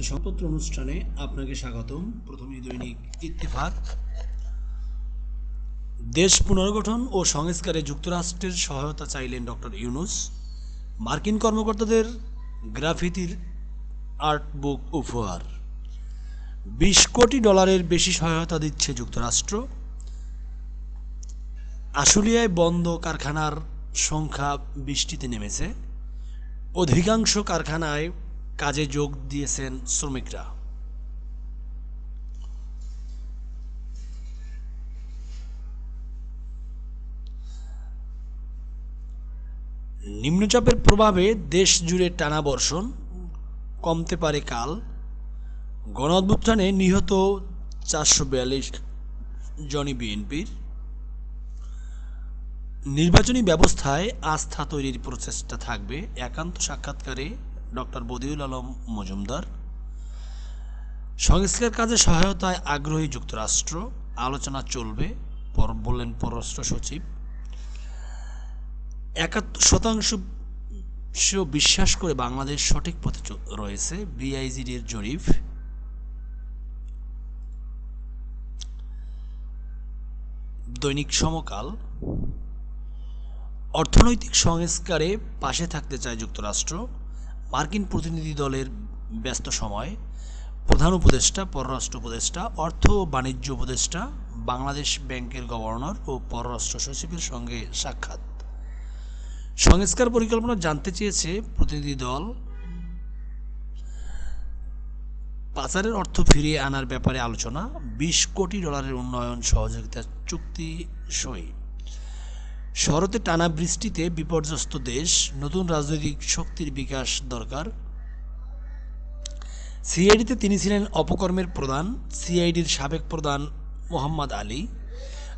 তো সংপত্র অনুষ্ঠানে আপনাকে স্বাগতম। প্রথমে দৈনিক ইত্তেফাক। দেশ পুনর্গঠন ও সংস্কারে যুক্তরাষ্ট্রের সহায়তা চাইলেন ডক্টর ইউনুস। মার্কিন কর্মকর্তাদের গ্রাফিতির আর্ট বুক উপহার। বিশ কোটি ডলারের বেশি সহায়তা দিচ্ছে যুক্তরাষ্ট্র। আশুলিয়ায় বন্ধ কারখানার সংখ্যা বৃষ্টিতে নেমেছে। অধিকাংশ কারখানায় কাজে যোগ দিয়েছেন শ্রমিকরা। নিম্নচাপের প্রভাবে দেশ জুড়ে টানা বর্ষণ, কমতে পারে কাল। গণ অভ্যুত্থানে নিহত চারশো বিয়াল্লিশ জনই বিএনপির। নির্বাচনী ব্যবস্থায় আস্থা তৈরির প্রচেষ্টা থাকবে। একান্ত সাক্ষাৎকারে ডক্টর বদিউল আলম মজুমদার। সংস্কার কাজে সহায়তায় আগ্রহী যুক্তরাষ্ট্র। আলোচনা চলবে পর বললেন পররাষ্ট্র সচিব। একাত্তর শতাংশ বিশ্বাস করে বাংলাদেশ সঠিক পথে রয়েছে। বিআইজিডির জরিপ। দৈনিক সমকাল। অর্থনৈতিক সংস্কারে পাশে থাকতে চায় যুক্তরাষ্ট্র। মার্কিন প্রতিনিধি দলের ব্যস্ত সময়, প্রধান উপদেষ্টা, পররাষ্ট্র উপদেষ্টা, অর্থ ও বাণিজ্য উপদেষ্টা, বাংলাদেশ ব্যাংকের গভর্নর ও পররাষ্ট্র সচিবের সঙ্গে সাক্ষাৎ। সংস্কার পরিকল্পনা জানতে চেয়েছে প্রতিনিধি দল। পাচারের অর্থ ফিরিয়ে আনার ব্যাপারে আলোচনা, বিশ কোটি ডলারের উন্নয়ন সহযোগিতা চুক্তি সই। শরতে টানা বৃষ্টিতে বিপর্যস্ত দেশ, নতুন রাজনৈতিক শক্তির বিকাশ দরকার। সিআইডিতে তিনি ছিলেন অপকর্মের প্রধান, সিআইডির সাবেক প্রধান মোহাম্মদ আলী।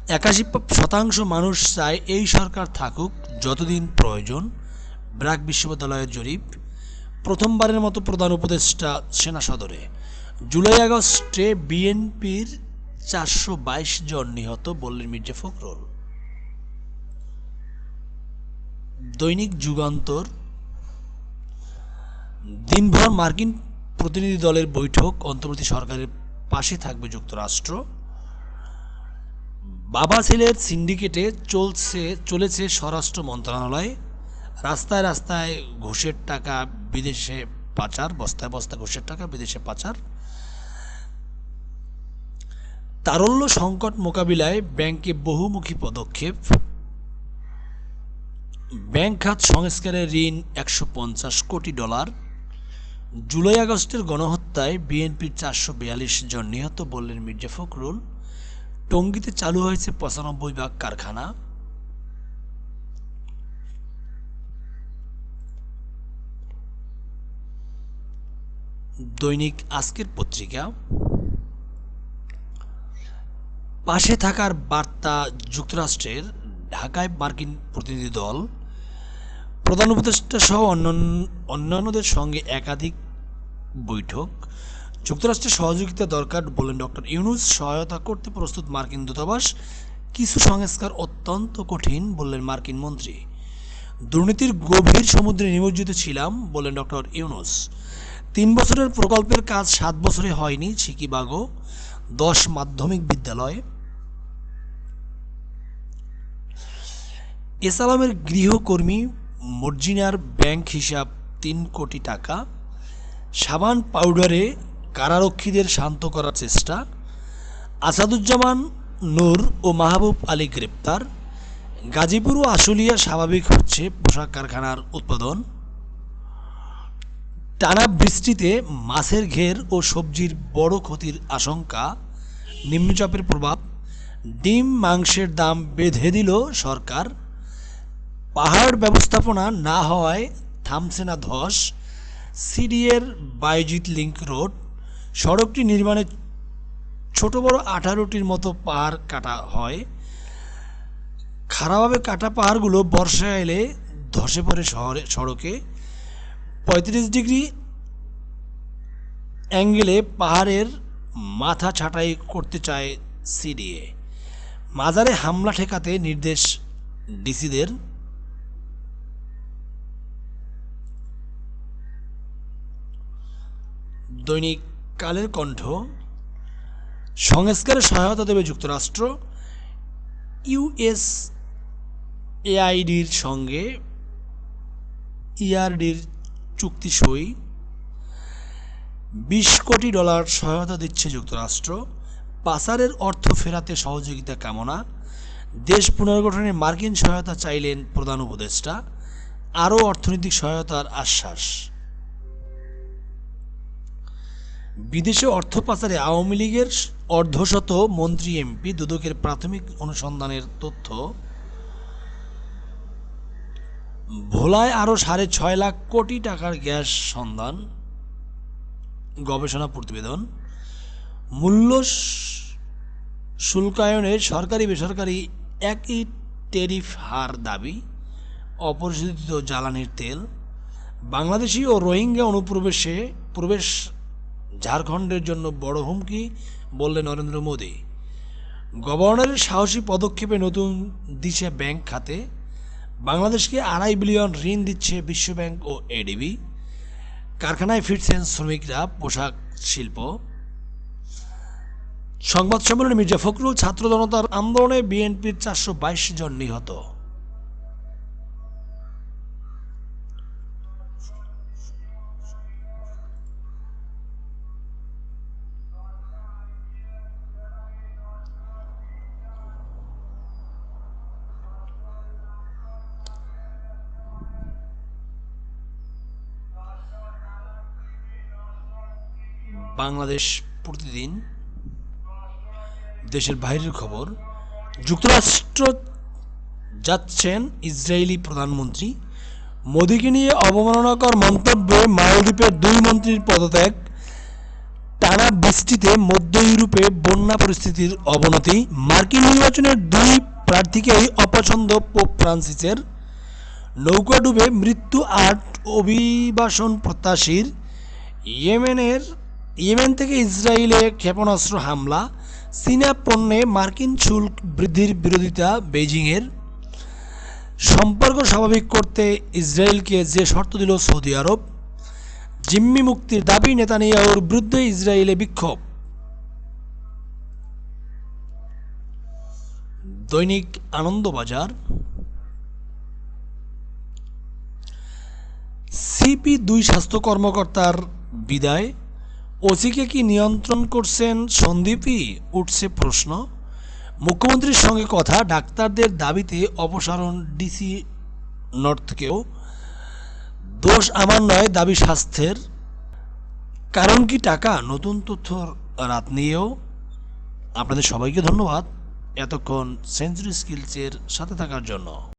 একাশি শতাংশ মানুষ চায় এই সরকার থাকুক, যতদিন প্রয়োজন ব্র্যাক বিশ্ববিদ্যালয়ের জরিপ। প্রথমবারের মতো প্রধান উপদেষ্টা সেনা সদরে। জুলাই আগস্টে বিএনপির চারশো বাইশ জন নিহত, বললেন মির্জা ফখরুল। দৈনিক যুগান্তর। দিনভর মার্কিন প্রতিনিধি দলের বৈঠক অন্তর্বর্তী সরকারের পাশে থাকবে যুক্তরাষ্ট্র। বাবা ছেলের সিন্ডিকেটে চলছে, চলেছে স্বরাষ্ট্র মন্ত্রণালয়। রাস্তায় রাস্তায় ঘুষের টাকা, বিদেশে পাচার, বস্তায় বস্তায় ঘুষের টাকা, বিদেশে পাচার। তারল্য সংকট মোকাবিলায় ব্যাংকে বহুমুখী পদক্ষেপ। ব্যাংক খাত সংস্কারে ঋণ একশো পঞ্চাশ কোটি ডলার। জুলাই আগস্টের গণহত্যায় বিএনপির চারশো বিয়াল্লিশ জন নিহত বললেন মির্জা ফখরুল। টঙ্গীতে চালু হয়েছে পঁচানব্বই ভাগ কারখানা। দৈনিক আজকের পত্রিকা। পাশে থাকার বার্তা যুক্তরাষ্ট্রের, ঢাকায় মার্কিন প্রতিনিধি দল প্রধান উপদেষ্টা সহ অন্যান্য অন্যান্যদের সঙ্গে একাধিক বৈঠক। যুক্তরাষ্ট্রের সহযোগিতা দরকার বলেন ডক্টর ইউনুস। সহায়তা করতে প্রস্তুত মার্কিন দূতাবাস। কিছু সংস্কার অত্যন্ত কঠিন বললেন মার্কিন মন্ত্রী। দুর্নীতির গভীর সমুদ্রে নিমজ্জিত ছিলাম বলেন ডক্টর ইউনুস। তিন বছরের প্রকল্পের কাজ সাত বছরে হয়নি ছিকিবাগো দশ মাধ্যমিক বিদ্যালয়। এসালামের গৃহকর্মী মর্জিনার ব্যাংক হিসাব তিন কোটি টাকা, সাবান পাউডারে কারারক্ষীদের শান্ত করার চেষ্টা, আসাদুজ্জামান, নূর ও মাহবুব আলী গ্রেপ্তার, গাজীপুর ও আশুলিয়া স্বাভাবিক হচ্ছে পোশাক কারখানার উৎপাদন। টানা বৃষ্টিতে মাছের ঘের ও সবজির বড় ক্ষতির আশঙ্কা, নিম্নচাপের প্রভাব, ডিম মাংসের দাম বেঁধে দিল সরকার। পাহাড় ব্যবস্থাপনা না হওয়ায় থামছে না ধস। সিডিএর বায়োজিৎ লিঙ্ক রোড, সড়কটি নির্মাণে ছোট বড় আঠারোটির মতো পাহাড় কাটা হয়। খারাপভাবে কাটা পাহাড়গুলো বর্ষা এলে ধসে পড়ে শহরে, সড়কে। পঁয়ত্রিশ ডিগ্রি অ্যাঙ্গেলে পাহাড়ের মাথা ছাঁটাই করতে চায় সিডিএ। মাজারে হামলা ঠেকাতে নির্দেশ ডিসিদের। দৈনিক কালের কণ্ঠ সংস্কারে সহায়তা দেবে যুক্তরাষ্ট্র ইউএস এআইডির সঙ্গে ইআরডির চুক্তি সই, বিশ কোটি ডলার সহায়তা দিচ্ছে যুক্তরাষ্ট্র, পাচারের অর্থ ফেরাতে সহযোগিতা কামনা, দেশ পুনর্গঠনে মার্কিন সহায়তা চাইলেন প্রধান উপদেষ্টা, আরও অর্থনৈতিক সহায়তার আশ্বাস। বিদেশে অর্থ পাচারে আওয়ামী লীগের অর্ধশত মন্ত্রী এমপি দুদকের প্রাথমিক অনুসন্ধানের তথ্য, ভোলায় আরও সাড়ে ছয় লাখ কোটি টাকার গ্যাস সন্ধান, গবেষণা প্রতিবেদন, মূল্য শুল্কায়নের সরকারি বেসরকারি একই টেরিফ হার দাবি, অপরিশোধিত জ্বালানির তেল, বাংলাদেশি ও রোহিঙ্গা অনুপ্রবেশে প্রবেশ ঝাড়খণ্ডের জন্য বড় হুমকি, বললেন নরেন্দ্র মোদী। গভর্নরের সাহসী পদক্ষেপে নতুন দিশে ব্যাংক খাতে। বাংলাদেশকে আড়াই বিলিয়ন ঋণ দিচ্ছে বিশ্বব্যাংক ও এডিবি। কারখানায় ফিরছেন শ্রমিকরা, পোশাক শিল্প। সংবাদ সম্মেলনে মির্জা ফখরুল ছাত্র জনতার আন্দোলনে বিএনপির চারশো বাইশ জন নিহত। বাংলাদেশ প্রতিদিন দেশের বাইরের খবর, যুক্তরাষ্ট্র যাচ্ছেন ইসরায়েলি প্রধানমন্ত্রী মোদীকে নিয়ে অবমাননাকর মন্তব্যে মালদ্বীপের দুই মন্ত্রীর পদত্যাগ, টানা বৃষ্টিতে মধ্য ইউরোপে বন্যা পরিস্থিতির অবনতি, মার্কিন নির্বাচনের দুই প্রার্থীকেই অপছন্দ পোপ ফ্রান্সিসের নৌকা ডুবে মৃত্যু আট অভিবাসন প্রত্যাশীর ইয়েমেনের ইয়েমেন থেকে ইসরায়েলে ক্ষেপণাস্ত্র হামলা চীনা পণ্যে মার্কিন শুল্ক বৃদ্ধির বিরোধিতা বেজিংয়ের সম্পর্ক স্বাভাবিক করতে ইসরায়েলকে যে শর্ত দিল সৌদি আরব, জিম্মি মুক্তির দাবি নেতানিয়াহুর বিরুদ্ধে ইসরায়েলে বিক্ষোভ। দৈনিক আনন্দবাজার। সিপি দুই স্বাস্থ্য কর্মকর্তার বিদায়। ওসিকে কি নিয়ন্ত্রণ করছেন সন্দীপই? উঠছে প্রশ্ন। মুখ্যমন্ত্রীর সঙ্গে কথা, ডাক্তারদের দাবিতে অপসারণ ডিসি নর্থকেও। দোষ আমার নয়, দাবি স্বাস্থ্যের। কারণ কি টাকা? নতুন তথ্য রাত নিয়েও। আপনাদের সবাইকে ধন্যবাদ এতক্ষণ সেঞ্চুরি স্কিলসের সাথে থাকার জন্য।